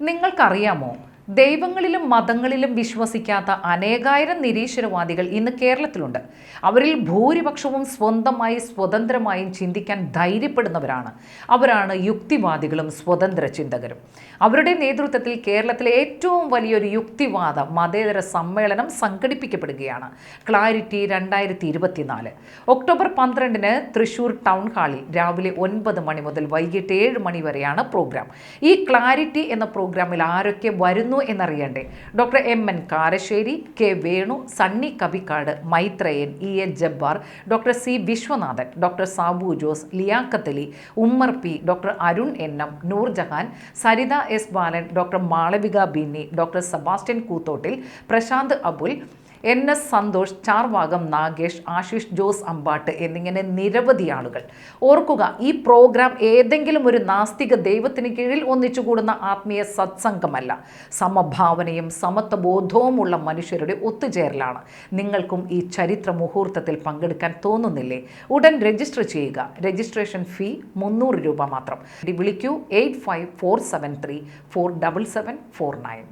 നിങ്ങൾക്കറിയാമോ? ദൈവങ്ങളിലും മതങ്ങളിലും വിശ്വസിക്കാത്ത അനേകായിരം നിരീശ്വരവാദികൾ ഇന്ന് കേരളത്തിലുണ്ട്. അവരിൽ ഭൂരിപക്ഷവും സ്വന്തമായി സ്വതന്ത്രമായും ചിന്തിക്കാൻ ധൈര്യപ്പെടുന്നവരാണ്. അവരാണ് യുക്തിവാദികളും സ്വതന്ത്ര ചിന്തകരും. അവരുടെ നേതൃത്വത്തിൽ കേരളത്തിലെ ഏറ്റവും വലിയൊരു യുക്തിവാദ മതേതര സമ്മേളനം സംഘടിപ്പിക്കപ്പെടുകയാണ്. ക്ലാരിറ്റി രണ്ടായിരത്തി ഇരുപത്തിനാല് ഒക്ടോബർ പന്ത്രണ്ടിന് തൃശൂർ ടൗൺ ഹാളിൽ രാവിലെ ഒൻപത് മണി മുതൽ വൈകിട്ട് ഏഴ് മണി വരെയാണ് പ്രോഗ്രാം. ഈ ക്ലാരിറ്റി എന്ന പ്രോഗ്രാമിൽ ആരൊക്കെ വരുന്നു എന്നറിയണ്ടേ. Doctor M N Karassery K Venu Sunny Kavikkad Maitreyan E A Jabbar doctor C Viswanathan doctor Sabu Jose Liyakathali Ummer P doctor Arun N M Noorjahan Saritha S Balan doctor Malavika Binny doctor Sebastian Koothottil Prasanth Abul N S Santhosh Charvakam Nagesh Ashish Jose Ambatt എന്നിങ്ങനെ നിരവധി ആളുകൾ. ഓർക്കുക ഈ programme ഏതെങ്കിലും ഒരു നാസ്തിക ദൈവത്തിന് കീഴിൽ ഒന്നിച്ചുകൂടുന്ന ആത്മീയ സത്സംഗമല്ല. സമഭാവനയും സമത്വബോധവുമുള്ള മനുഷ്യരുടെ ഒത്തുചേരലാണ്. നിങ്ങൾക്കും ഈ ചരിത്ര മുഹൂർത്തത്തിൽ പങ്കെടുക്കാൻ തോന്നുന്നില്ലേ? ഉടൻ രജിസ്റ്റർ ചെയ്യുക. രജിസ്ട്രേഷൻ ഫീ മുന്നൂറ് രൂപ മാത്രം. വിളിക്കൂ eight five four seven three four double seven four nine.